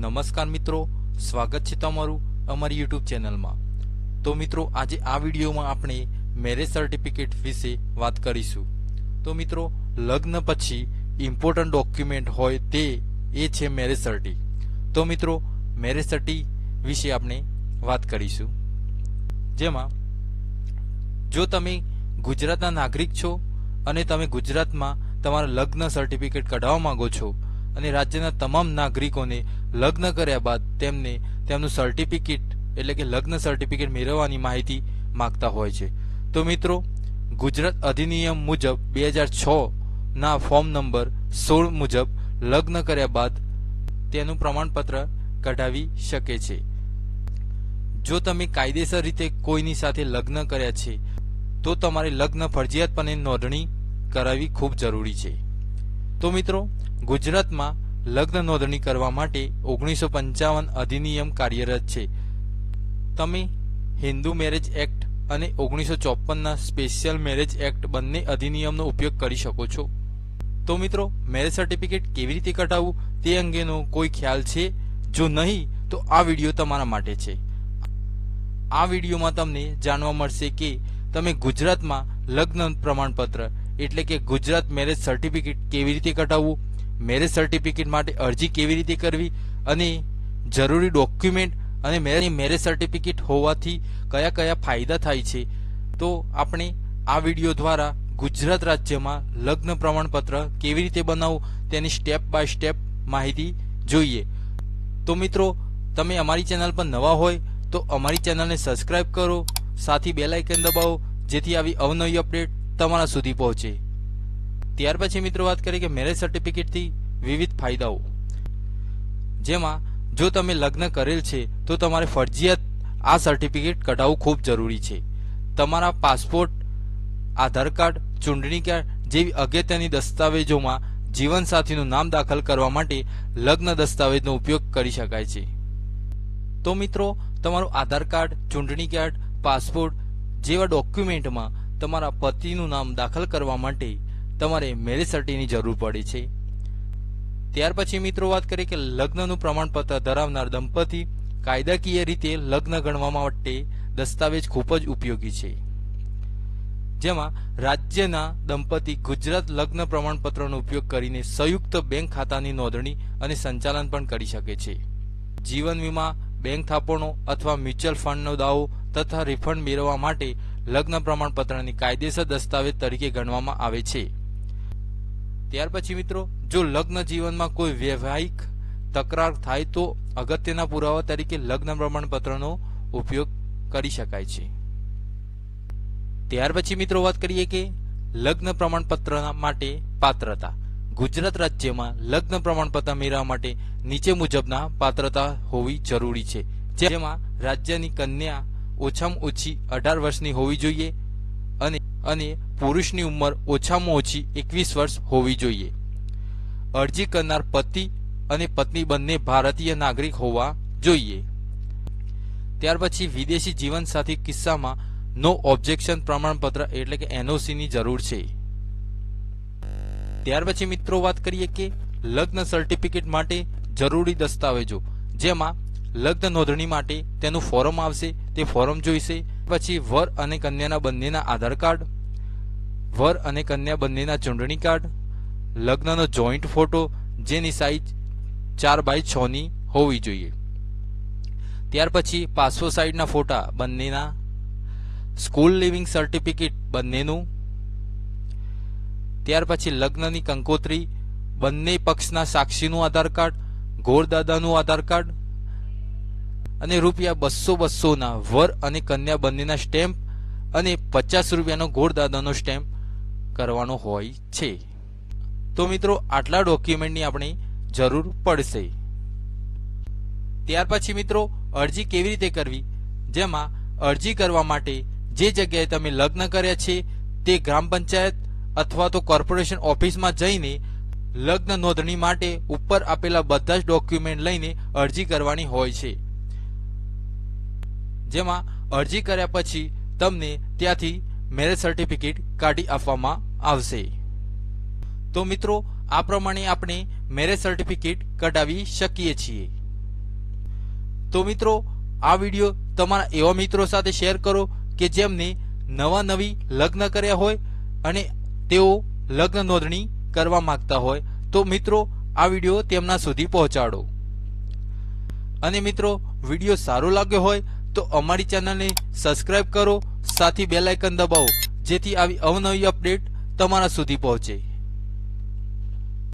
નમસ્કાર મિત્રો, સ્વાગત છે તમારું અમારી યુટ્યુબ ચેનલમાં. તો મિત્રો, આજે આ વિડીયોમાં આપણે મેરેજ સર્ટિફિકેટ વિશે વાત કરીશું. તો મિત્રો, લગ્ન પછી ઇમ્પોર્ટન્ટ ડોક્યુમેન્ટ હોય તે એ છે મેરેજ સર્ટી તો મિત્રો મેરેજ સર્ટી વિશે આપણે વાત કરીશું. જેમાં, જો તમે ગુજરાતના નાગરિક છો અને તમે ગુજરાતમાં તમારા લગ્ન સર્ટિફિકેટ કઢાવવા માંગો છો અને રાજ્યના તમામ નાગરિકોને લગ્ન કર્યા બાદ તેમને તેમનું સર્ટિફિકેટ એટલે કે લગ્ન સર્ટિફિકેટ મેળવવાની માહિતી માંગતા હોય છે. તો મિત્રો, ગુજરાત અધિનિયમ મુજબ બે હજાર છ ના ફોર્મ નંબર સોળ મુજબ લગ્ન કર્યા બાદ તેનું પ્રમાણપત્ર કઢાવી શકે છે. જો તમે કાયદેસર રીતે કોઈની સાથે લગ્ન કર્યા છે, તો તમારે લગ્ન ફરજિયાતપણે નોંધણી કરાવવી ખૂબ જરૂરી છે. તો મિત્રો ગુજરાતમાં લગ્ન નોંધણી કરવા માટે ઓગણીસો પંચાવન અધિનિયમ કાર્યરત છે. તમે હિન્દુ મેરેજ એક્ટ અને ઓગણીસો ચોપનના સ્પેશિયલ મેરેજ એક્ટ બંને અધિનિયમનો ઉપયોગ કરી શકો છો. તો મિત્રો, મેરેજ સર્ટિફિકેટ કેવી રીતે કઢાવવું તે અંગેનો કોઈ ખ્યાલ છે? જો નહીં, તો આ વીડિયો તમારા માટે છે. આ વિડીયોમાં તમને જાણવા મળશે કે તમે ગુજરાતમાં લગ્ન પ્રમાણપત્ર એટલે કે ગુજરાત મેરેજ સર્ટિફિકેટ કેવી રીતે કઢાવવું મેરેજ સર્ટિફિકેટ માટે અરજી કેવી રીતે કરવી અને જરૂરી ડોક્યુમેન્ટ અને મેરેજ સર્ટિફિકેટ હોવાથી કયા કયા ફાયદા થાય છે? તો આપણે આ વીડિયો દ્વારા ગુજરાત રાજ્યમાં લગ્ન પ્રમાણપત્ર કેવી રીતે બનાવવું તેની સ્ટેપ બાય સ્ટેપ માહિતી જોઈએ. તો મિત્રો, તમે અમારી ચેનલ પર નવા હોય તો અમારી ચેનલને સબસ્ક્રાઇબ કરો, સાથી બેલ દબાવો, જેથી આવી અવનવી અપડેટ તમારા સુધી પહોંચે. ત્યાર પછી મિત્રો વાત કરીએ કે મેરેજ સર્ટિફિકેટથી વિવિધ ફાયદાઓ. જેમાં જો તમે લગ્ન કરેલ છે, તો તમારે ફરજિયાત આ સર્ટિફિકેટ કઢાવવું ખૂબ જરૂરી છે. તમારા પાસપોર્ટ આધાર કાર્ડ, ચૂંટણી કાર્ડ જેવી અગત્યની દસ્તાવેજોમાં જીવનસાથીનું નામ દાખલ કરવા માટે લગ્ન દસ્તાવેજનો ઉપયોગ કરી શકાય છે. તો મિત્રો, તમારું આધાર કાર્ડ, ચૂંટણી કાર્ડ પાસપોર્ટ જેવા ડોક્યુમેન્ટમાં તમારા પતિનું નામ દાખલ કરવા માટે તમારે મેરેજ સર્ટીની જરૂર પડે છે. ત્યાર પછી મિત્રો વાત કરીએ કે લગ્નનું પ્રમાણપત્ર ધરાવનાર દંપતી કાયદાકીય રીતે લગ્ન ગણવા માટે દસ્તાવેજ ખૂબ જ ઉપયોગી છે. જેમાં રાજ્યના દંપતી ગુજરાત લગ્ન પ્રમાણપત્રનો ઉપયોગ કરીને સંયુક્ત બેંક ખાતાની નોંધણી અને સંચાલન પણ કરી શકે છે. જીવન વીમા, બેંક થાપણો અથવા મ્યુચ્યુઅલ ફંડનો દાવો તથા રિફંડ મેળવવા માટે લગ્ન પ્રમાણપત્રની કાયદેસર દસ્તાવેજ તરીકે ગણવામાં આવે છે. ત્યાર પછી મિત્રો, જો લગ્ન જીવનમાં કોઈ વૈવાહિક તકરાર થાય તો અગત્યના પુરાવા તરીકે લગ્ન પ્રમાણપત્રનો ઉપયોગ કરી શકાય છે. ત્યાર પછી મિત્રો વાત કરીએ કે લગ્ન પ્રમાણપત્ર માટે પાત્રતા. ગુજરાત રાજ્યમાં લગ્ન પ્રમાણપત્ર મેળવવા માટે નીચે મુજબના પાત્રતા હોવી જરૂરી છે. જેમાં રાજ્યની કન્યા ઓછામાં ઓછી અઢાર વર્ષની હોવી જોઈએ અને અને પુરુષની ઉંમર ઓછામાં ઓછી એકવીસ વર્ષ હોવી જોઈએ. અરજી કરનાર પતિ અને પત્ની બંને ભારતીય નાગરિક હોવા જોઈએ. ત્યાર પછી વિદેશી જીવનસાથી કિસ્સામાં નો ઓબ્જેક્શન પ્રમાણપત્ર એટલે કે એનઓસીની જરૂર છે. ત્યાર પછી મિત્રો વાત કરીએ કે લગ્ન સર્ટિફિકેટ માટે જરૂરી દસ્તાવેજો, જેમાં લગ્ન નોંધણી માટે તેનું ફોરમ આવશે, તે ફોરમ જોઈશે, પછી વર અને કન્યાના બંનેના આધાર કાર્ડ વર અને કન્યા બંનેના ચૂંટણી કાર્ડ, લગ્નનો જોઈન્ટ ફોટો, જેની સાઈઝ ચાર બાય છ ની હોવી જોઈએ. ત્યાર પછી પાસપોર્ટ સાઇઝના ફોટા બંનેના સ્કૂલ લિવિંગ સર્ટિફિકેટ બંનેનું, ત્યાર પછી લગ્નની કંકોત્રી, બંને પક્ષના સાક્ષીનું આધાર કાર્ડ, ગોરદાદાનું આધાર કાર્ડ અને રૂપિયા બસો બસોના વર અને કન્યા બંનેના સ્ટેમ્પ અને પચાસ રૂપિયાનો ગોરદાદાનો સ્ટેમ્પ કરવાનો હોય છે. તો મિત્રો, આટલા ડોક્યુમેન્ટની આપણે જરૂર પડશે. ત્યાર પછી મિત્રો, અરજી કેવી રીતે કરવી? જેમાં અરજી કરવા માટે જે જગ્યાએ તમે લગ્ન કર્યા છે, તે ગ્રામ પંચાયત અથવા તો કોર્પોરેશન ઓફિસમાં જઈને લગ્ન નોંધણી માટે ઉપર આપેલા બધા જ ડોક્યુમેન્ટ લઈને અરજી કરવાની હોય છે. જેમાં અરજી કર્યા પછી તમને ત્યાંથી મેરેજ સર્ટિફિકેટ કાઢી આપવામાં આવશે. તો મિત્રો, આ પ્રમાણે આપણે મેરેજ સર્ટિફિકેટ કઢાવી શકીએ છીએ. તો મિત્રો, આ વીડિયો તમારા એવા મિત્રો સાથે શેર કરો કે જેમને નવા નવી લગ્ન કર્યા હોય અને તેઓ લગ્ન નોંધણી કરવા માંગતા હોય. તો મિત્રો, આ વીડિયો તેમના સુધી પહોંચાડો. અને મિત્રો, વીડિયો સારો લાગ્યો હોય તો અમારી ચેનલને સબસ્ક્રાઇબ કરો, સાથે બેલાઇકન દબાવો, જેથી આવી અવનવી અપડેટ તમારા સુધી પહોંચે.